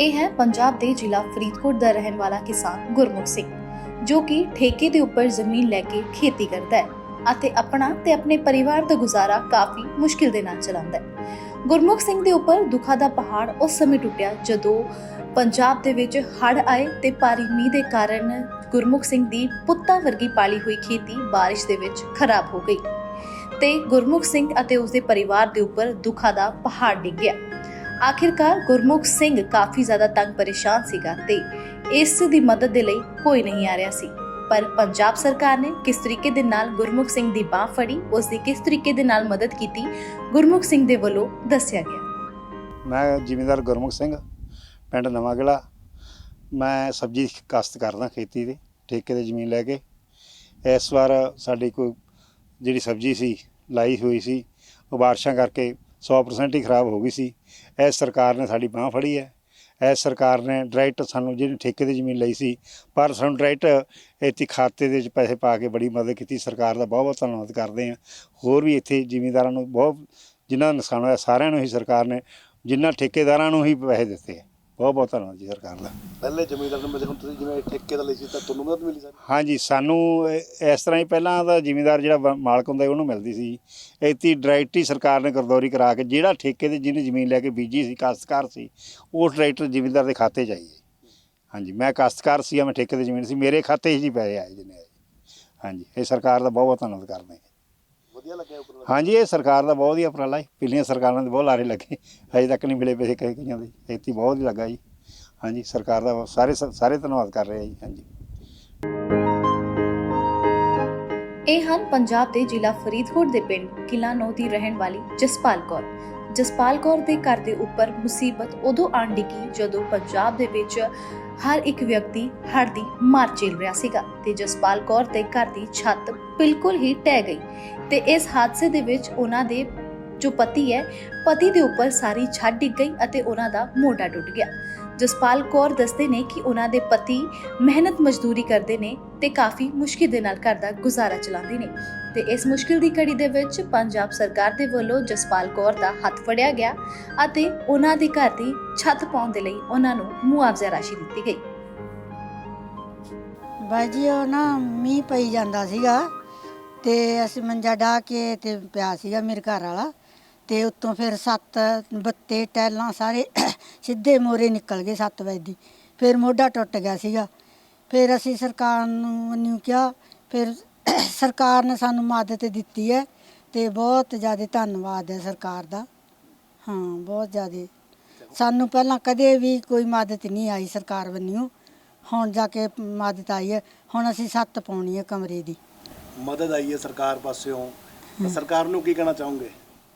ਇਹ ਹੈ ਪੰਜਾਬ ਦੇ ਜ਼ਿਲ੍ਹਾ ਫਰੀਦਕੋਟ ਦਾ ਰਹਿਣ ਵਾਲਾ ਕਿਸਾਨ ਗੁਰਮੁਖ ਸਿੰਘ, ਜੋ ਕਿ ਠੇਕੇ ਦੇ ਉੱਪਰ ਜ਼ਮੀਨ ਲੈ ਕੇ ਖੇਤੀ ਕਰਦਾ ਹੈ ਅਤੇ ਆਪਣਾ ਤੇ ਆਪਣੇ ਪਰਿਵਾਰ ਦਾ ਗੁਜ਼ਾਰਾ ਕਾਫੀ ਮੁਸ਼ਕਿਲ ਦੇ ਨਾਲ ਚਲਾਉਂਦਾ ਹੈ। ਗੁਰਮੁਖ ਸਿੰਘ ਦੇ ਉੱਪਰ ਦੁੱਖਾਂ ਦਾ ਪਹਾੜ ਉਸ ਸਮੇਂ ਟੁੱਟਿਆ ਜਦੋਂ ਪੰਜਾਬ ਦੇ ਵਿੱਚ ਹੜ੍ਹ ਆਏ ਤੇ ਭਾਰੀ ਮੀਂਹ ਦੇ ਕਾਰਨ ਗੁਰਮੁਖ ਸਿੰਘ ਦੀ ਪੁੱਤਾਂ ਵਰਗੀ ਪਾਲੀ ਹੋਈ ਖੇਤੀ ਬਾਰਿਸ਼ ਦੇ ਵਿੱਚ ਖਰਾਬ ਹੋ ਗਈ ਤੇ ਗੁਰਮੁਖ ਸਿੰਘ ਅਤੇ ਉਸਦੇ ਪਰਿਵਾਰ ਦੇ ਉੱਪਰ ਦੁੱਖਾਂ ਦਾ ਪਹਾੜ ਡਿੱਗ ਗਿਆ। ਆਖਿਰਕਾਰ ਗੁਰਮੁਖ ਸਿੰਘ ਕਾਫੀ ਜ਼ਿਆਦਾ ਤੰਗ ਪਰੇਸ਼ਾਨ ਸੀਗਾ ਤੇ ਇਸ ਦੀ ਮਦਦ ਦੇ ਲਈ ਕੋਈ ਨਹੀਂ ਆ ਰਿਹਾ ਸੀ। ਪਰ ਪੰਜਾਬ ਸਰਕਾਰ ਨੇ ਕਿਸ ਤਰੀਕੇ ਦੇ ਨਾਲ ਗੁਰਮੁਖ ਸਿੰਘ ਦੀ ਬਾਹ ਫੜੀ, ਉਸ ਦੀ ਕਿਸ ਤਰੀਕੇ ਦੇ ਨਾਲ ਮਦਦ ਕੀਤੀ, ਗੁਰਮੁਖ ਸਿੰਘ ਦੇ ਵੱਲੋਂ ਦੱਸਿਆ ਗਿਆ। ਮੈਂ ਜ਼ਿਮੀਂਦਾਰ ਗੁਰਮੁਖ ਸਿੰਘ, ਪਿੰਡ ਨਵਾਂ ਕਿਲਾ ਮੈਂ ਸਬਜ਼ੀ ਕਾਸ਼ਤ ਕਰਦਾ ਖੇਤੀ ਦੇ, ਠੇਕੇ ਤੇ ਜ਼ਮੀਨ ਲੈ ਕੇ। ਇਸ ਵਾਰ ਸਾਡੀ ਕੋਈ ਜਿਹੜੀ ਸਬਜ਼ੀ ਸੀ, ਲਾਈ ਹੋਈ ਸੀ, ਉਹ ਬਾਰਿਸ਼ਾਂ ਕਰਕੇ 100% ਹੀ ਖਰਾਬ ਹੋ ਗਈ ਸੀ। ਇਸ ਸਰਕਾਰ ਨੇ ਸਾਡੀ ਬਾਹ ਫੜੀ ਹੈ। ਇਸ ਸਰਕਾਰ ਨੇ ਡਾਇਰੈਕਟ ਸਾਨੂੰ ਜਿਹੜੀ ਠੇਕੇ ਦੀ ਜ਼ਮੀਨ ਲਈ ਸੀ, ਪਰ ਸਾਨੂੰ ਡਾਇਰੈਕਟ ਇੱਥੇ ਖਾਤੇ ਦੇ ਵਿੱਚ ਪੈਸੇ ਪਾ ਕੇ ਬੜੀ ਮਦਦ ਕੀਤੀ। ਸਰਕਾਰ ਦਾ ਬਹੁਤ ਬਹੁਤ ਧੰਨਵਾਦ ਕਰਦੇ ਹਾਂ। ਹੋਰ ਵੀ ਇੱਥੇ ਜ਼ਿਮੀਂਦਾਰਾਂ ਨੂੰ ਬਹੁਤ ਜਿਨ੍ਹਾਂ ਨੁਕਸਾਨ ਹੋਇਆ, ਸਾਰਿਆਂ ਨੂੰ ਹੀ ਸਰਕਾਰ ਨੇ ਜਿਨ੍ਹਾਂ ਠੇਕੇਦਾਰਾਂ ਨੂੰ ਹੀ ਪੈਸੇ ਦਿੱਤੇ ਆ। ਬਹੁਤ ਬਹੁਤ ਧੰਨਵਾਦ ਜੀ ਸਰਕਾਰ ਦਾ। ਪਹਿਲੇ ਜ਼ਮੀਨਦਾਰ ਨੂੰ ਮਿਲੇ ਹੁਣ ਤੁਸੀਂ ਜਿਵੇਂ ਠੇਕੇ ਦਾ ਲਈ ਸੀ ਤਾਂ ਤੁਹਾਨੂੰ ਮਦਦ ਮਿਲੀ ਸਾਰੀ? ਹਾਂਜੀ ਸਾਨੂੰ ਇਹ- ਇਸ ਤਰ੍ਹਾਂ ਹੀ ਪਹਿਲਾਂ ਦਾ ਜ਼ਿਮੀਂਦਾਰ ਜਿਹੜਾ ਬ- ਮਾਲਕ ਹੁੰਦਾ ਸੀ ਉਹਨੂੰ ਮਿਲਦੀ ਸੀ। ਇੱਥੇ ਡਾਇਰੈਕਟ ਹੀ ਸਰਕਾਰ ਨੇ ਗਰਦੌਰੀ ਕਰਾ ਕੇ ਜਿਹੜਾ ਠੇਕੇ ਤੇ ਜਿਹਨੇ ਜ਼ਮੀਨ ਲੈ ਕੇ ਬੀਜੀ ਸੀ ਕਾਸ਼ਤਕਾਰ ਸੀ ਉਹ ਡਾਇਰੈਕਟ ਜ਼ਿਮੀਂਦਾਰ ਦੇ ਖਾਤੇ 'ਚ ਆਈ ਹੈ। ਹਾਂਜੀ ਮੈਂ ਕਾਸ਼ਤਕਾਰ ਸੀ ਮੈਂ ਠੇਕੇ ਤੇ ਜ਼ਮੀਨ ਸੀ ਮੇਰੇ ਖਾਤੇ 'ਚ ਹੀ ਪੈਸੇ ਆਏ ਜਿੰਨੇ ਆਏ। ਹਾਂਜੀ ਇਹ ਸਰਕਾਰ ਦਾ ਬਹੁਤ ਬਹੁਤ ਧੰਨਵਾਦ ਕਰਦੇ ਹਾਂ। ਵਧੀਆ ਲੱਗਿਆ ਉੱਪਰ ਹਾਂਜੀ ਇਹ ਸਰਕਾਰ ਦਾ ਬਹੁਤ ਹੀ ਉਪਰਾਲਾ ਹੈ ਪਿਛਲੀਆਂ ਸਰਕਾਰਾਂ ਦੇ ਬਹੁਤ ਲਾਰੇ ਲੱਗੇ। ਹਜੇ ਤੱਕ ਨਹੀਂ ਮਿਲੇ ਪੈਸੇ ਕਹੇ ਕਈਆਂ ਦੇ। ਇੱਥੇ ਬਹੁਤ ਹੀ ਲੱਗਾ ਜੀ। ਹਾਂਜੀ ਸਰਕਾਰ ਦਾ ਸਾਰੇ ਸਾਰੇ ਧੰਨਵਾਦ ਕਰ ਰਹੇ ਆ ਜੀ। ਹਾਂਜੀ। ਇਹ ਹਨ ਪੰਜਾਬ ਦੇ ਜ਼ਿਲ੍ਹਾ ਫਰੀਦਕੋਟ ਦੇ ਪਿੰਡ ਕਿਲਾਨੋ ਦੀ ਰਹਿਣ ਵਾਲੀ ਜਸਪਾਲ ਕੌਰ। ਜਸਪਾਲ ਕੌਰ ਦੇ ਘਰ ਦੇ ਉੱਪਰ ਮੁਸੀਬਤ ਉਦੋਂ ਆਣ ਡਿੱਗੀ ਜਦੋਂ ਪੰਜਾਬ ਦੇ ਵਿੱਚ ਹਰ ਇੱਕ ਵਿਅਕਤੀ ਹੜ ਦੀ ਮਾਰ ਝੇਲ ਰਿਹਾ ਸੀਗਾ ਤੇ ਜਸਪਾਲ ਕੌਰ ਦੇ ਘਰ ਦੀ ਛੱਤ ਬਿਲਕੁਲ ਹੀ ਟਹਿ ਗਈ ਤੇ ਇਸ ਹਾਦਸੇ ਦੇ ਵਿੱਚ ਉਹਨਾਂ ਦੇ ਜੋ ਪਤੀ ਹੈ, ਪਤੀ ਦੇ ਉੱਪਰ ਸਾਰੀ ਛੱਤ ਡਿੱਗ ਗਈ ਅਤੇ ਉਹਨਾਂ ਦਾ ਮੋਢਾ ਟੁੱਟ ਗਿਆ। ਜਸਪਾਲ ਕੌਰ ਦੱਸਦੇ ਨੇ ਕਿ ਉਹਨਾਂ ਦੇ ਪਤੀ ਮਿਹਨਤ ਮਜ਼ਦੂਰੀ ਕਰਦੇ ਨੇ ਤੇ ਕਾਫੀ ਮੁਸ਼ਕਿਲ ਦੇ ਨਾਲ ਘਰ ਦਾ ਗੁਜ਼ਾਰਾ ਚਲਾਉਂਦੇ ਨੇ। ਤੇ ਇਸ ਮੁਸ਼ਕਿਲ ਦੀ ਘੜੀ ਦੇ ਵਿੱਚ ਪੰਜਾਬ ਸਰਕਾਰ ਦੇ ਵੱਲੋਂ ਜਸਪਾਲ ਕੌਰ ਦਾ ਹੱਥ ਫੜਿਆ ਗਿਆ ਅਤੇ ਉਹਨਾਂ ਦੇ ਘਰ ਦੀ ਛੱਤ ਪਾਉਣ ਦੇ ਲਈ ਉਹਨਾਂ ਨੂੰ ਮੁਆਵਜ਼ਾ ਰਾਸ਼ੀ ਦਿੱਤੀ ਗਈ। ਬਾਈ ਜੀ, ਉਹ ਨਾ ਮੀਂਹ ਪਈ ਜਾਂਦਾ ਸੀਗਾ ਤੇ ਅਸੀਂ ਮੰਜਾ ਢਾ ਕੇ ਤੇ ਪਿਆ ਸੀਗਾ ਮੇਰੇ ਘਰ ਵਾਲਾ। ਤੇ ਉੱਤੋਂ ਫਿਰ ਸੱਤ ਬੱਤੇ, ਟੈਲਾਂ ਸਾਰੇ ਸਿੱਧੇ ਮੋਰੇ ਨਿਕਲ ਗਏ 7 ਵਜੇ ਦੀ। ਫਿਰ ਮੋਢਾ ਟੁੱਟ ਗਿਆ ਸੀਗਾ। ਫਿਰ ਅਸੀਂ ਸਰਕਾਰ ਨੂੰ ਨੂੰ ਕਿਹਾ, ਫਿਰ ਸਰਕਾਰ ਨੇ ਸਾਨੂੰ ਮਦਦ ਦਿੱਤੀ ਹੈ ਤੇ ਬਹੁਤ ਜ਼ਿਆਦਾ ਧੰਨਵਾਦ ਹੈ ਸਰਕਾਰ ਦਾ। ਹਾਂ, ਬਹੁਤ ਜ਼ਿਆਦਾ। ਸਾਨੂੰ ਪਹਿਲਾਂ ਕਦੇ ਵੀ ਕੋਈ ਮਦਦ ਨਹੀਂ ਆਈ ਸਰਕਾਰ ਵੱਲੋਂ। ਹੁਣ ਜਾ ਕੇ ਮਦਦ ਆਈ ਹੈ। ਹੁਣ ਅਸੀਂ ਸੱਤ ਪਾਉਣੀ ਹੈ ਕਮਰੇ ਦੀ। ਮਦਦ ਆਈ ਹੈ ਸਰਕਾਰ ਪਾਸਿਓਂ। ਤਾਂ ਸਰਕਾਰ ਨੂੰ ਕੀ ਕਹਿਣਾ ਚਾਹੋਗੇ?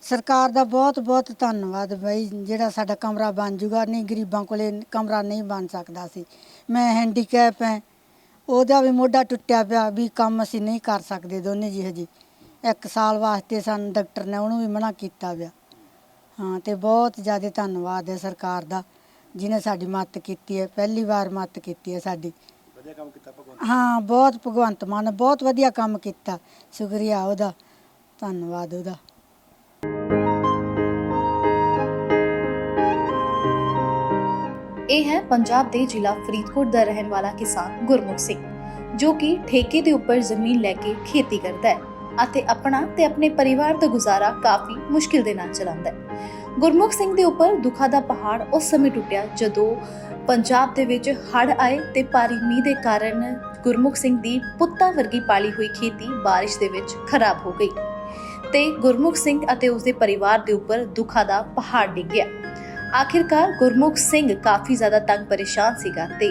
ਸਰਕਾਰ ਦਾ ਬਹੁਤ ਬਹੁਤ ਧੰਨਵਾਦ ਬਈ ਜਿਹੜਾ ਸਾਡਾ ਕਮਰਾ ਬਣ ਜੂਗਾ। ਨਹੀਂ ਗਰੀਬਾਂ ਕੋਲੇ ਕਮਰਾ ਨਹੀਂ ਬਣ ਸਕਦਾ ਸੀ। ਮੈਂ ਹੈਂਡੀਕੈਪ ਹੈ। ਉਹਦਾ ਵੀ ਮੋਢਾ ਟੁੱਟਿਆ ਪਿਆ ਵੀ ਕੰਮ ਅਸੀਂ ਨਹੀਂ ਕਰ ਸਕਦੇ ਦੋਨੇ ਜੀ ਹਜੇ। ਇੱਕ ਸਾਲ ਵਾਸਤੇ ਸਾਨੂੰ ਡਾਕਟਰ ਨੇ ਉਹਨੂੰ ਵੀ ਮਨਾ ਕੀਤਾ ਪਿਆ। ਹਾਂ ਤੇ ਬਹੁਤ ਜ਼ਿਆਦਾ ਧੰਨਵਾਦ ਹੈ ਸਰਕਾਰ ਦਾ ਜਿਨੇ ਸਾਡੀ ਮਦਦ ਕੀਤੀ ਹੈ। ਪਹਿਲੀ ਵਾਰ ਮਦਦ ਕੀਤੀ ਹੈ ਸਾਡੀ। ਵਧੀਆ ਕੰਮ ਕੀਤਾ ਭਗਵੰਤ ਹਾਂ ਬਹੁਤ ਭਗਵੰਤ ਮਾਨ ਨੇ ਬਹੁਤ ਵਧੀਆ ਕੰਮ ਕੀਤਾ। ਸ਼ੁਕਰੀਆ ਉਹਦਾ। ਧੰਨਵਾਦ ਉਹਦਾ। ਇਹ ਹੈ ਪੰਜਾਬ ਦੇ ਜ਼ਿਲ੍ਹਾ ਫਰੀਦਕੋਟ ਦਾ ਰਹਿਣ ਵਾਲਾ ਕਿਸਾਨ ਗੁਰਮੁਖ ਸਿੰਘ, ਜੋ ਕਿ ਠੇਕੇ ਦੇ ਉੱਪਰ ਜ਼ਮੀਨ ਲੈ ਕੇ ਖੇਤੀ ਕਰਦਾ ਹੈ ਅਤੇ ਆਪਣਾ ਤੇ ਆਪਣੇ ਪਰਿਵਾਰ ਦਾ ਗੁਜ਼ਾਰਾ ਕਾਫੀ ਮੁਸ਼ਕਿਲ ਦੇ ਨਾਲ ਚਲਾਉਂਦਾ ਹੈ। ਗੁਰਮੁਖ ਸਿੰਘ ਦੇ ਉੱਪਰ ਦੁੱਖਾਂ ਦਾ ਪਹਾੜ ਉਸ ਸਮੇਂ ਟੁੱਟਿਆ ਜਦੋਂ ਪੰਜਾਬ ਦੇ ਵਿੱਚ ਹੜ੍ਹ ਆਏ ਤੇ ਭਾਰੀ ਮੀਂਹ ਦੇ ਕਾਰਨ ਗੁਰਮੁਖ ਸਿੰਘ ਦੀ ਪੁੱਤਾਂ ਵਰਗੀ ਪਾਲੀ ਹੋਈ ਖੇਤੀ ਬਾਰਿਸ਼ ਦੇ ਵਿੱਚ ਖਰਾਬ ਹੋ ਗਈ ਤੇ ਗੁਰਮੁਖ ਸਿੰਘ ਅਤੇ ਉਸਦੇ ਪਰਿਵਾਰ ਦੇ ਉੱਪਰ ਦੁੱਖਾਂ ਦਾ ਪਹਾੜ ਡਿੱਗ ਗਿਆ। ਆਖਿਰਕਾਰ ਗੁਰਮੁਖ ਸਿੰਘ ਕਾਫੀ ਜ਼ਿਆਦਾ ਤੰਗ ਪਰੇਸ਼ਾਨ ਸੀਗਾ ਤੇ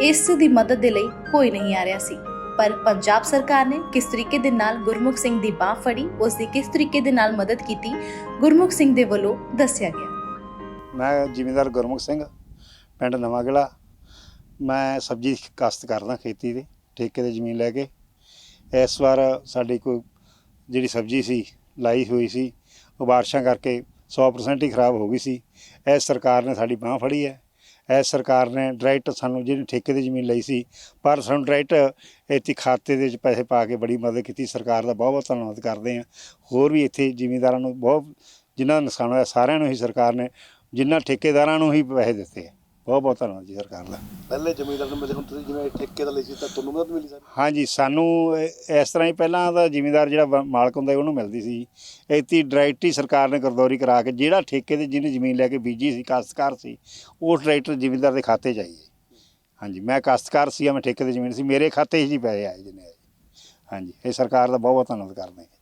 ਇਸ ਦੀ ਮਦਦ ਦੇ ਲਈ ਕੋਈ ਨਹੀਂ ਆ ਰਿਹਾ ਸੀ। ਪਰ ਪੰਜਾਬ ਸਰਕਾਰ ਨੇ ਕਿਸ ਤਰੀਕੇ ਦੇ ਨਾਲ ਗੁਰਮੁਖ ਸਿੰਘ ਦੀ ਬਾਹ ਫੜੀ, ਉਸ ਦੀ ਕਿਸ ਤਰੀਕੇ ਦੇ ਨਾਲ ਮਦਦ ਕੀਤੀ, ਗੁਰਮੁਖ ਸਿੰਘ ਦੇ ਵੱਲੋਂ ਦੱਸਿਆ ਗਿਆ। ਮੈਂ ਜ਼ਿਮੀਂਦਾਰ ਗੁਰਮੁਖ ਸਿੰਘ, ਪਿੰਡ ਨਵਾਂ ਕਿਲਾ ਮੈਂ ਸਬਜ਼ੀ ਕਾਸ਼ਤ ਕਰਦਾ ਖੇਤੀ ਦੀ, ਠੇਕੇ ਤੇ ਜ਼ਮੀਨ ਲੈ ਕੇ। ਇਸ ਵਾਰ ਸਾਡੀ ਕੋਈ ਜਿਹੜੀ ਸਬਜ਼ੀ ਸੀ, ਲਾਈ ਹੋਈ ਸੀ, ਉਹ ਬਾਰਿਸ਼ਾਂ ਕਰਕੇ 100% ਹੀ ਖਰਾਬ ਹੋ ਗਈ ਸੀ। ਇਸ ਸਰਕਾਰ ਨੇ ਸਾਡੀ ਬਾਹ ਫੜੀ ਹੈ। ਇਸ ਸਰਕਾਰ ਨੇ ਡਾਇਰੈਕਟ ਸਾਨੂੰ ਜਿਹੜੀ ਠੇਕੇ ਦੀ ਜ਼ਮੀਨ ਲਈ ਸੀ, ਪਰ ਸਾਨੂੰ ਡਾਇਰੈਕਟ ਇੱਥੇ ਖਾਤੇ ਦੇ ਵਿੱਚ ਪੈਸੇ ਪਾ ਕੇ ਬੜੀ ਮਦਦ ਕੀਤੀ। ਸਰਕਾਰ ਦਾ ਬਹੁਤ ਬਹੁਤ ਧੰਨਵਾਦ ਕਰਦੇ ਹਾਂ। ਹੋਰ ਵੀ ਇੱਥੇ ਜ਼ਿਮੀਂਦਾਰਾਂ ਨੂੰ ਬਹੁਤ, ਜਿਨ੍ਹਾਂ ਦਾ ਨੁਕਸਾਨ ਹੋਇਆ, ਸਾਰਿਆਂ ਨੂੰ ਹੀ ਸਰਕਾਰ ਨੇ, ਜਿਨ੍ਹਾਂ ਠੇਕੇਦਾਰਾਂ ਨੂੰ ਹੀ ਪੈਸੇ ਦਿੱਤੇ ਬਹੁਤ ਬਹੁਤ ਧੰਨਵਾਦ ਜੀ ਸਰਕਾਰ ਦਾ। ਪਹਿਲੇ ਜ਼ਮੀਨਦਾਰ ਨੂੰ ਮਿਲੇ ਹੁਣ ਤੁਸੀਂ ਜਿਵੇਂ ਠੇਕੇ ਦਾ ਲਈ ਸੀ ਤਾਂ ਤੁਹਾਨੂੰ ਮਦਦ ਮਿਲੀ ਸਰ? ਹਾਂਜੀ ਸਾਨੂੰ ਇਹ- ਇਸ ਤਰ੍ਹਾਂ ਹੀ ਪਹਿਲਾਂ ਦਾ ਜ਼ਿਮੀਂਦਾਰ ਜਿਹੜਾ ਮਾਲਕ ਹੁੰਦਾ ਸੀ ਉਹਨੂੰ ਮਿਲਦੀ ਸੀ। ਇੱਥੇ ਡਾਇਰੈਕਟ ਹੀ ਸਰਕਾਰ ਨੇ ਗਰਦੌਰੀ ਕਰਾ ਕੇ ਜਿਹੜਾ ਠੇਕੇ ਤੇ ਜਿਹਨੇ ਜ਼ਮੀਨ ਲੈ ਕੇ ਬੀਜੀ ਸੀ ਕਾਸ਼ਤਕਾਰ ਸੀ ਉਹ ਡਾਇਰੈਕਟ ਜ਼ਿਮੀਂਦਾਰ ਦੇ ਖਾਤੇ 'ਚ ਆਈ ਹੈ। ਹਾਂਜੀ ਮੈਂ ਕਾਸ਼ਤਕਾਰ ਸੀ ਮੈਂ ਠੇਕੇ ਤੇ ਜ਼ਮੀਨ ਸੀ ਮੇਰੇ ਖਾਤੇ 'ਚ ਹੀ ਪੈਸੇ ਆਏ ਜਿੰਨੇ ਆਏ। ਹਾਂਜੀ ਇਹ ਸਰਕਾਰ ਦਾ ਬਹੁਤ ਬਹੁਤ ਧੰਨਵਾਦ ਕਰਦੇ ਹਾਂ।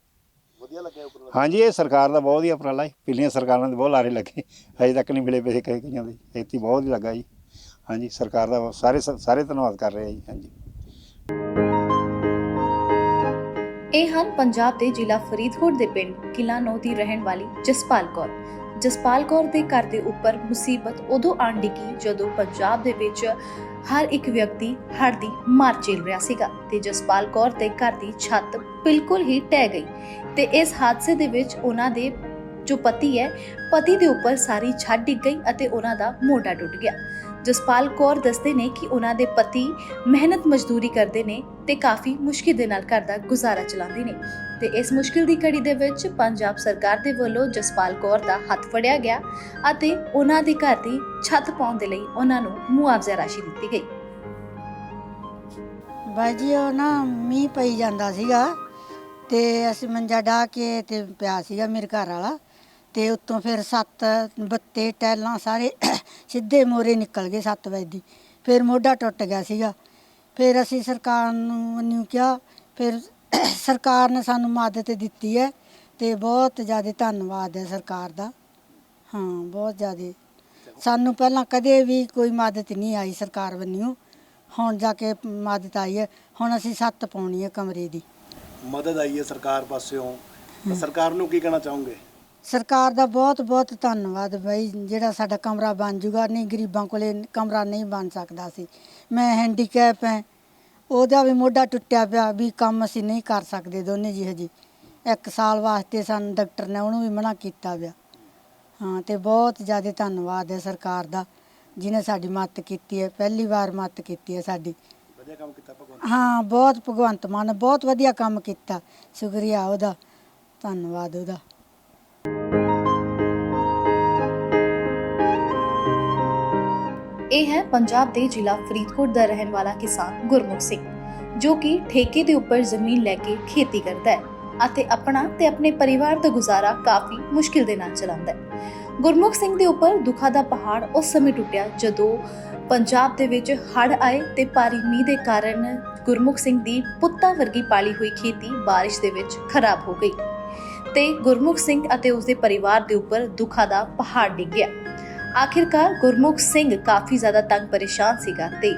ਵਧੀਆ ਲੱਗਿਆ ਉੱਪਰ ਹਾਂਜੀ ਇਹ ਸਰਕਾਰ ਦਾ ਬਹੁਤ ਹੀ ਉਪਰਾਲਾ ਹੈ ਪਿਛਲੀਆਂ ਸਰਕਾਰਾਂ ਦੇ ਬਹੁਤ ਲਾਰੇ ਲੱਗੇ। ਹਜੇ ਤੱਕ ਨਹੀਂ ਮਿਲੇ ਪੈਸੇ ਕਈ ਕਈਆਂ ਦੇ। ਇੱਥੇ ਬਹੁਤ ਹੀ ਲੱਗਾ ਜੀ। ਹਾਂਜੀ ਸਰਕਾਰ ਦਾ ਸਾਰੇ ਸਾਰੇ ਧੰਨਵਾਦ ਕਰ ਰਹੇ ਆ ਜੀ। ਹਾਂਜੀ। ਇਹ ਹਨ ਪੰਜਾਬ ਦੇ ਜ਼ਿਲ੍ਹਾ ਫਰੀਦਕੋਟ ਦੇ ਪਿੰਡ ਕਿਲਾਨੋ ਦੀ ਰਹਿਣ ਵਾਲੀ ਜਸਪਾਲ ਕੌਰ। ਜਸਪਾਲ ਕੌਰ ਦੇ ਘਰ ਦੇ ਉੱਪਰ ਮੁਸੀਬਤ ਉਦੋਂ ਆਣ ਡਿੱਗੀ ਜਦੋਂ ਪੰਜਾਬ ਦੇ ਵਿੱਚ ਹਰ ਇੱਕ ਵਿਅਕਤੀ ਹੜ੍ਹ ਦੀ ਮਾਰ ਝੇਲ ਰਿਹਾ ਸੀਗਾ ਤੇ ਜਸਪਾਲ ਕੌਰ ਦੇ ਘਰ ਦੀ ਛੱਤ ਬਿਲਕੁਲ ਹੀ ਟਹਿ ਗਈ। ਤੇ ਇਸ ਹਾਦਸੇ ਦੇ ਵਿੱਚ ਉਹਨਾਂ ਦੇ ਜੋ ਪਤੀ ਹੈ, ਪਤੀ ਦੇ ਉੱਪਰ ਸਾਰੀ ਛੱਤ ਡਿੱਗ ਗਈ ਅਤੇ ਉਹਨਾਂ ਦਾ ਮੋਢਾ ਟੁੱਟ ਗਿਆ। ਜਸਪਾਲ ਕੌਰ ਦੱਸਦੇ ਨੇ ਕਿ ਉਹਨਾਂ ਦੇ ਪਤੀ ਮਿਹਨਤ ਮਜ਼ਦੂਰੀ ਕਰਦੇ ਨੇ ਤੇ ਕਾਫੀ ਮੁਸ਼ਕਿਲ ਦੇ ਨਾਲ ਘਰ ਦਾ ਗੁਜ਼ਾਰਾ ਚਲਾਉਂਦੇ ਨੇ। ਤੇ ਇਸ ਮੁਸ਼ਕਿਲ ਦੀ ਘੜੀ ਦੇ ਵਿੱਚ ਪੰਜਾਬ ਸਰਕਾਰ ਦੇ ਵੱਲੋਂ ਜਸਪਾਲ ਕੌਰ ਦਾ ਹੱਥ ਫੜਿਆ ਗਿਆ ਅਤੇ ਉਹਨਾਂ ਦੇ ਘਰ ਦੀ ਛੱਤ ਪਾਉਣ ਦੇ ਲਈ ਉਹਨਾਂ ਨੂੰ ਮੁਆਵਜ਼ਾ ਰਾਸ਼ੀ ਦਿੱਤੀ ਗਈ। ਬਾਈ ਉਹ ਨਾ ਮੀਂਹ ਪਈ ਜਾਂਦਾ ਸੀਗਾ। ਤੇ ਅਸੀਂ ਮੰਜਾ ਢਾ ਕੇ ਤੇ ਪਿਆ ਸੀਗਾ ਮੇਰੇ ਘਰ ਵਾਲਾ ਤੇ ਉੱਤੋਂ ਫਿਰ ਸੱਤ ਬੱਤੇ ਟੈਲਾਂ ਸਾਰੇ ਸਿੱਧੇ ਮੋਰੇ ਨਿਕਲ ਗਏ 7 ਵਜੇ ਦੀ। ਫਿਰ ਮੋਢਾ ਟੁੱਟ ਗਿਆ ਸੀਗਾ। ਫਿਰ ਅਸੀਂ ਸਰਕਾਰ ਨੂੰ ਨੂੰ ਕਿਹਾ, ਫਿਰ ਸਰਕਾਰ ਨੇ ਸਾਨੂੰ ਮਦਦ ਦਿੱਤੀ ਹੈ ਤੇ ਬਹੁਤ ਜ਼ਿਆਦਾ ਧੰਨਵਾਦ ਹੈ ਸਰਕਾਰ ਦਾ। ਹਾਂ, ਬਹੁਤ ਜ਼ਿਆਦਾ। ਸਾਨੂੰ ਪਹਿਲਾਂ ਕਦੇ ਵੀ ਕੋਈ ਮਦਦ ਨਹੀਂ ਆਈ ਸਰਕਾਰ ਵੱਲੋਂ। ਹੁਣ ਜਾ ਕੇ ਮਦਦ ਆਈ ਹੈ। ਹੁਣ ਅਸੀਂ ਸੱਤ ਪਾਉਣੀ ਹੈ ਕਮਰੇ ਦੀ। ਮਦਦ ਆਈ ਹੈ ਸਰਕਾਰ ਪਾਸਿਓਂ। ਤਾਂ ਸਰਕਾਰ ਨੂੰ ਕੀ ਕਹਿਣਾ ਚਾਹੋਗੇ? ਸਰਕਾਰ ਦਾ ਬਹੁਤ ਬਹੁਤ ਧੰਨਵਾਦ ਬਈ, ਜਿਹੜਾ ਸਾਡਾ ਕਮਰਾ ਬਣ ਜੂਗਾ। ਨਹੀਂ, ਗਰੀਬਾਂ ਕੋਲੇ ਕਮਰਾ ਨਹੀਂ ਬਣ ਸਕਦਾ ਸੀ। ਮੈਂ ਹੈਂਡੀਕੈਪ ਹੈ। ਉਹਦਾ ਵੀ ਮੋਢਾ ਟੁੱਟਿਆ ਪਿਆ ਵੀ ਕੰਮ ਅਸੀਂ ਨਹੀਂ ਕਰ ਸਕਦੇ ਦੋਨੇ ਜੀ। ਹਜੇ ਇੱਕ ਸਾਲ ਵਾਸਤੇ ਸਾਨੂੰ ਡਾਕਟਰ ਨੇ ਉਹਨੂੰ ਵੀ ਮਨਾ ਕੀਤਾ ਪਿਆ। ਹਾਂ, ਤੇ ਬਹੁਤ ਜ਼ਿਆਦਾ ਧੰਨਵਾਦ ਹੈ ਸਰਕਾਰ ਦਾ ਜਿਨੇ ਸਾਡੀ ਮਦਦ ਕੀਤੀ ਹੈ। ਪਹਿਲੀ ਵਾਰ ਮਦਦ ਕੀਤੀ ਹੈ ਸਾਡੀ। ਵਧੀਆ ਕੰਮ ਕੀਤਾ ਭਗਵੰਤ ਹਾਂ ਬਹੁਤ ਭਗਵੰਤ ਮਾਨ ਨੇ ਬਹੁਤ ਵਧੀਆ ਕੰਮ ਕੀਤਾ। ਸ਼ੁਕਰੀਆ ਉਹਦਾ ਧੰਨਵਾਦ ਉਹਦਾ। ਇਹ ਹੈ ਪੰਜਾਬ ਦੇ ਜ਼ਿਲ੍ਹਾ ਫਰੀਦਕੋਟ ਦਾ ਰਹਿਣ ਵਾਲਾ ਕਿਸਾਨ ਗੁਰਮੁਖ ਸਿੰਘ ਜੋ ਕਿ ਠੇਕੇ ਦੇ ਉੱਪਰ ਜ਼ਮੀਨ ਲੈ ਕੇ ਖੇਤੀ ਕਰਦਾ ਹੈ ਅਤੇ ਆਪਣਾ ਤੇ ਆਪਣੇ ਪਰਿਵਾਰ ਦਾ ਗੁਜ਼ਾਰਾ ਕਾਫੀ ਮੁਸ਼ਕਿਲ ਦੇ ਨਾਲ ਚਲਾਉਂਦਾ ਹੈ। ਗੁਰਮੁਖ ਸਿੰਘ ਦੇ ਉੱਪਰ ਦੁੱਖਾਂ ਦਾ ਪਹਾੜ ਉਸ ਸਮੇਂ ਟੁੱਟਿਆ ਜਦੋਂ ਪੰਜਾਬ ਦੇ ਵਿੱਚ ਹੜ੍ਹ ਆਏ ਤੇ ਭਾਰੀ ਮੀਂਹ ਦੇ ਕਾਰਨ ਗੁਰਮੁਖ ਸਿੰਘ ਦੀ ਪੁੱਤਾਂ ਵਰਗੀ ਪਾਲੀ ਹੋਈ ਖੇਤੀ ਬਾਰਿਸ਼ ਦੇ ਵਿੱਚ ਖਰਾਬ ਹੋ ਗਈ। ਤੇ ਗੁਰਮੁਖ ਸਿੰਘ ਅਤੇ ਉਸਦੇ ਪਰਿਵਾਰ ਦੇ ਉੱਪਰ ਦੁੱਖਾਂ ਦਾ ਪਹਾੜ ਡਿੱਗ ਗਿਆ। ਆਖਿਰਕਾਰ ਗੁਰਮੁਖ ਸਿੰਘ ਕਾਫੀ ਜ਼ਿਆਦਾ ਤੰਗ ਪਰੇਸ਼ਾਨ ਸੀਗਾ ਤੇ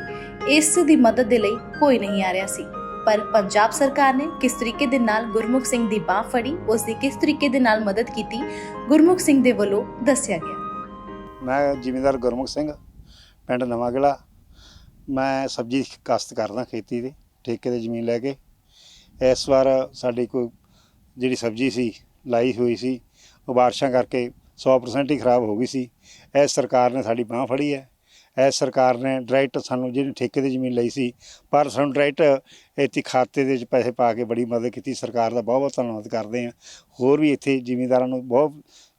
ਇਸ ਦੀ ਮਦਦ ਦੇ ਲਈ ਕੋਈ ਨਹੀਂ ਆ ਰਿਹਾ ਸੀ। ਪਰ ਪੰਜਾਬ ਸਰਕਾਰ ਨੇ ਕਿਸ ਤਰੀਕੇ ਦੇ ਨਾਲ ਗੁਰਮੁਖ ਸਿੰਘ ਦੀ ਬਾਹ ਫੜੀ, ਉਸ ਦੀ ਕਿਸ ਤਰੀਕੇ ਦੇ ਨਾਲ ਮਦਦ ਕੀਤੀ, ਗੁਰਮੁਖ ਸਿੰਘ ਦੇ ਵੱਲੋਂ ਦੱਸਿਆ ਗਿਆ। ਮੈਂ ਜ਼ਿਮੀਂਦਾਰ ਗੁਰਮੁਖ ਸਿੰਘ। ਪਿੰਡ ਨਵਾਂ ਕਿਲਾ ਮੈਂ ਸਬਜ਼ੀ ਦੀ ਕਾਸ਼ਤ ਕਰਦਾ ਖੇਤੀ ਦੀ, ਠੇਕੇ ਤੇ ਜ਼ਮੀਨ ਲੈ ਕੇ। ਇਸ ਵਾਰ ਸਾਡੀ ਕੋਈ ਜਿਹੜੀ ਸਬਜ਼ੀ ਸੀ, ਲਾਈ ਹੋਈ ਸੀ, ਉਹ ਬਾਰਿਸ਼ਾਂ ਕਰਕੇ 100% ਹੀ ਖਰਾਬ ਹੋ ਗਈ ਸੀ। ਇਸ ਸਰਕਾਰ ਨੇ ਸਾਡੀ ਬਾਹ ਫੜੀ ਹੈ। ਇਸ ਸਰਕਾਰ ਨੇ ਡਾਇਰੈਕਟ ਸਾਨੂੰ ਜਿਹੜੀ ਠੇਕੇ ਦੀ ਜ਼ਮੀਨ ਲਈ ਸੀ, ਪਰ ਸਾਨੂੰ ਡਾਇਰੈਕਟ ਇੱਥੇ ਖਾਤੇ ਦੇ ਵਿੱਚ ਪੈਸੇ ਪਾ ਕੇ ਬੜੀ ਮਦਦ ਕੀਤੀ। ਸਰਕਾਰ ਦਾ ਬਹੁਤ ਬਹੁਤ ਧੰਨਵਾਦ ਕਰਦੇ ਹਾਂ। ਹੋਰ ਵੀ ਇੱਥੇ ਜ਼ਿਮੀਂਦਾਰਾਂ ਨੂੰ ਬਹੁਤ,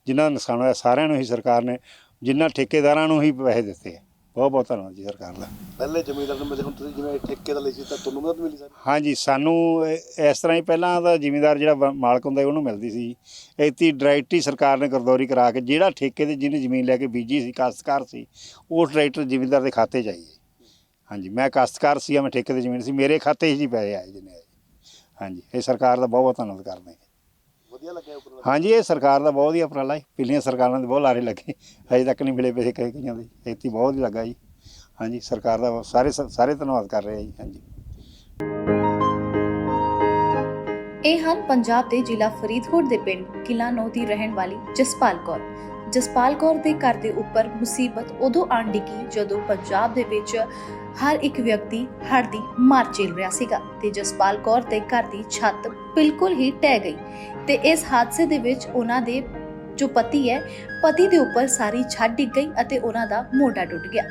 ਜਿਨ੍ਹਾਂ ਦਾ ਨੁਕਸਾਨ ਹੋਇਆ, ਸਾਰਿਆਂ ਨੂੰ ਹੀ ਸਰਕਾਰ ਨੇ, ਜਿਨ੍ਹਾਂ ਠੇਕੇਦਾਰਾਂ ਨੂੰ ਹੀ ਪੈਸੇ ਦਿੱਤੇ ਆ। ਬਹੁਤ ਬਹੁਤ ਧੰਨਵਾਦ ਜੀ ਸਰਕਾਰ ਦਾ। ਪਹਿਲੇ ਜ਼ਮੀਨਦਾਰ ਨੂੰ ਮਿਲੇ ਹੁਣ ਤੁਸੀਂ ਜਿਵੇਂ ਠੇਕੇ ਦਾ ਲਈ ਸੀ ਤਾਂ ਤੁਹਾਨੂੰ ਮਦਦ ਮਿਲੀ ਸਰ? ਹਾਂਜੀ ਸਾਨੂੰ ਇਹ- ਇਸ ਤਰ੍ਹਾਂ ਹੀ ਪਹਿਲਾਂ ਦਾ ਜ਼ਿਮੀਂਦਾਰ ਜਿਹੜਾ ਬ- ਮਾਲਕ ਹੁੰਦਾ ਸੀ ਉਹਨੂੰ ਮਿਲਦੀ ਸੀ। ਇੱਥੇ ਡਾਇਰੈਕਟ ਹੀ ਸਰਕਾਰ ਨੇ ਗਰਦੌਰੀ ਕਰਾ ਕੇ ਜਿਹੜਾ ਠੇਕੇ ਤੇ ਜਿਹਨੇ ਜ਼ਮੀਨ ਲੈ ਕੇ ਬੀਜੀ ਸੀ ਕਾਸ਼ਤਕਾਰ ਸੀ ਉਹ ਡਾਇਰੈਕਟ ਜ਼ਿਮੀਂਦਾਰ ਦੇ ਖਾਤੇ 'ਚ ਆਈ ਹੈ। ਹਾਂਜੀ ਮੈਂ ਕਾਸ਼ਤਕਾਰ ਸੀ ਮੈਂ ਠੇਕੇ ਤੇ ਜ਼ਮੀਨ ਸੀ ਮੇਰੇ ਖਾਤੇ 'ਚ ਹੀ ਪੈਸੇ ਆਏ ਜਿੰਨੇ ਆਏ। ਹਾਂਜੀ ਇਹ ਸਰਕਾਰ ਦਾ ਬਹੁਤ ਬਹੁਤ ਧੰਨਵਾਦ ਕਰਦੇ ਹਾਂ। ਵਧੀਆ ਲੱਗਿਆ ਉੱਪਰ ਹਾਂਜੀ ਇਹ ਸਰਕਾਰ ਦਾ ਬਹੁਤ ਹੀ ਉਪਰਾਲਾ ਹੈ ਪਿਛਲੀਆਂ ਸਰਕਾਰਾਂ ਦੇ ਬਹੁਤ ਲਾਰੇ ਲੱਗੇ। ਹਜੇ ਤੱਕ ਨਹੀਂ ਮਿਲੇ ਪੈਸੇ ਕਈ ਕਈਆਂ ਦੇ। ਇੱਥੇ ਬਹੁਤ ਹੀ ਲੱਗਾ ਜੀ। ਹਾਂਜੀ ਸਰਕਾਰ ਦਾ ਸਾਰੇ ਸਾਰੇ ਧੰਨਵਾਦ ਕਰ ਰਹੇ ਆ ਜੀ। ਹਾਂਜੀ। ਇਹ ਹਨ ਪੰਜਾਬ ਦੇ ਜ਼ਿਲ੍ਹਾ ਫਰੀਦਕੋਟ ਦੇ ਪਿੰਡ ਕਿਲਾਨੋ ਦੀ ਰਹਿਣ ਵਾਲੀ ਜਸਪਾਲ ਕੌਰ। ਜਸਪਾਲ ਕੌਰ ਦੇ ਘਰ ਦੇ ਉੱਪਰ ਮੁਸੀਬਤ ਉਦੋਂ ਆਣ ਡਿੱਗੀ ਜਦੋਂ ਪੰਜਾਬ ਦੇ ਵਿੱਚ ਹਰ ਇੱਕ ਵਿਅਕਤੀ ਹੜ ਦੀ ਮਾਰ ਝੇਲ ਰਿਹਾ ਸੀਗਾ ਤੇ ਜਸਪਾਲ ਕੌਰ ਦੇ ਘਰ ਦੀ ਛੱਤ ਬਿਲਕੁਲ ਹੀ ਟਹਿ ਗਈ ਤੇ ਇਸ ਹਾਦਸੇ ਦੇ ਵਿੱਚ ਉਹਨਾਂ ਦੇ ਜੋ ਪਤੀ ਹੈ, ਪਤੀ ਦੇ ਉੱਪਰ ਸਾਰੀ ਛੱਤ ਡਿੱਗ ਗਈ ਅਤੇ ਉਹਨਾਂ ਦਾ ਮੋਢਾ ਟੁੱਟ ਗਿਆ।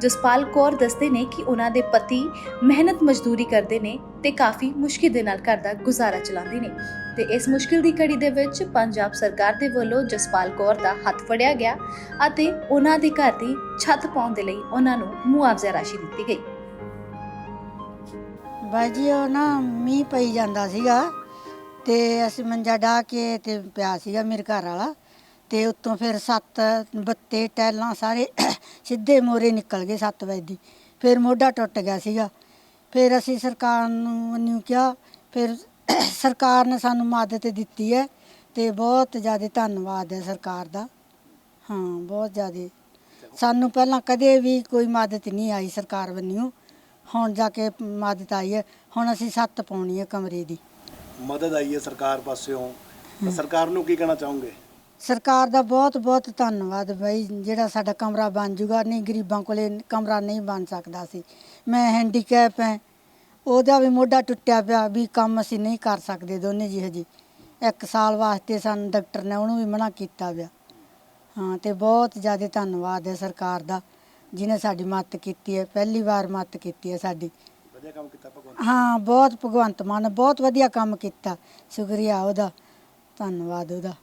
ਜਸਪਾਲ ਕੌਰ ਦੱਸਦੇ ਨੇ ਕਿ ਉਹਨਾਂ ਦੇ ਪਤੀ ਮਿਹਨਤ ਮਜ਼ਦੂਰੀ ਕਰਦੇ ਨੇ ਤੇ ਕਾਫੀ ਮੁਸ਼ਕਿਲ ਦੇ ਨਾਲ ਘਰ ਦਾ ਗੁਜ਼ਾਰਾ ਚਲਾਉਂਦੇ ਨੇ। ਤੇ ਇਸ ਮੁਸ਼ਕਿਲ ਦੀ ਘੜੀ ਦੇ ਵਿੱਚ ਪੰਜਾਬ ਸਰਕਾਰ ਦੇ ਵੱਲੋਂ ਜਸਪਾਲ ਕੌਰ ਦਾ ਹੱਥ ਫੜਿਆ ਗਿਆ ਅਤੇ ਉਹਨਾਂ ਦੇ ਘਰ ਦੀ ਛੱਤ ਪਾਉਣ ਦੇ ਲਈ ਉਹਨਾਂ ਨੂੰ ਮੁਆਵਜ਼ਾ ਰਾਸ਼ੀ ਦਿੱਤੀ ਗਈ। ਬਾਈ ਜੀ, ਉਹ ਨਾ ਮੀਂਹ ਪਈ ਜਾਂਦਾ ਸੀਗਾ ਤੇ ਅਸੀਂ ਮੰਜਾ ਢਾ ਕੇ ਤੇ ਪਿਆ ਸੀਗਾ ਮੇਰੇ ਘਰ ਵਾਲਾ। ਤੇ ਉੱਤੋਂ ਫਿਰ ਸੱਤ ਬੱਤੇ ਟੈਲਾਂ ਸਾਰੇ ਸਿੱਧੇ ਮੋਰੇ ਨਿਕਲ ਗਏ 7 ਵਜੇ ਦੀ। ਫਿਰ ਮੋਢਾ ਟੁੱਟ ਗਿਆ ਸੀਗਾ। ਫਿਰ ਅਸੀਂ ਸਰਕਾਰ ਨੂੰ ਨੂੰ ਕਿਹਾ, ਫਿਰ ਸਰਕਾਰ ਨੇ ਸਾਨੂੰ ਮਦਦ ਦਿੱਤੀ ਹੈ ਤੇ ਬਹੁਤ ਜ਼ਿਆਦਾ ਧੰਨਵਾਦ ਹੈ ਸਰਕਾਰ ਦਾ। ਹਾਂ, ਬਹੁਤ ਜ਼ਿਆਦਾ। ਸਾਨੂੰ ਪਹਿਲਾਂ ਕਦੇ ਵੀ ਕੋਈ ਮਦਦ ਨਹੀਂ ਆਈ ਸਰਕਾਰ ਵੱਲੋਂ। ਹੁਣ ਜਾ ਕੇ ਮਦਦ ਆਈ ਹੈ। ਹੁਣ ਅਸੀਂ ਸੱਤ ਪਾਉਣੀ ਹੈ ਕਮਰੇ ਦੀ। ਮਦਦ ਆਈ ਹੈ ਸਰਕਾਰ ਪਾਸਿਓਂ। ਤਾਂ ਸਰਕਾਰ ਨੂੰ ਕੀ ਕਹਿਣਾ ਚਾਹੋਗੇ? ਸਰਕਾਰ ਦਾ ਬਹੁਤ ਬਹੁਤ ਧੰਨਵਾਦ ਬਈ ਜਿਹੜਾ ਸਾਡਾ ਕਮਰਾ ਬਣ ਜੂਗਾ। ਨਹੀਂ ਗਰੀਬਾਂ ਕੋਲੇ ਕਮਰਾ ਨਹੀਂ ਬਣ ਸਕਦਾ ਸੀ। ਮੈਂ ਹੈਂਡੀਕੈਪ ਹੈ। ਉਹਦਾ ਵੀ ਮੋਢਾ ਟੁੱਟਿਆ ਪਿਆ ਵੀ ਕੰਮ ਅਸੀਂ ਨਹੀਂ ਕਰ ਸਕਦੇ ਦੋਨੇ ਜੀ। ਹਜੇ ਇੱਕ ਸਾਲ ਵਾਸਤੇ ਸਾਨੂੰ ਡਾਕਟਰ ਨੇ ਉਹਨੂੰ ਵੀ ਮਨਾ ਕੀਤਾ ਪਿਆ। ਹਾਂ ਤੇ ਬਹੁਤ ਜ਼ਿਆਦਾ ਧੰਨਵਾਦ ਹੈ ਸਰਕਾਰ ਦਾ ਜਿਨੇ ਸਾਡੀ ਮਦਦ ਕੀਤੀ ਹੈ। ਪਹਿਲੀ ਵਾਰ ਮਦਦ ਕੀਤੀ ਹੈ ਸਾਡੀ। ਵਧੀਆ ਕੰਮ ਕੀਤਾ ਭਗਵੰਤ ਹਾਂ ਬਹੁਤ ਭਗਵੰਤ ਮਾਨ ਨੇ ਬਹੁਤ ਵਧੀਆ ਕੰਮ ਕੀਤਾ। ਸ਼ੁਕਰੀਆ ਉਹਦਾ। ਧੰਨਵਾਦ ਉਹਦਾ।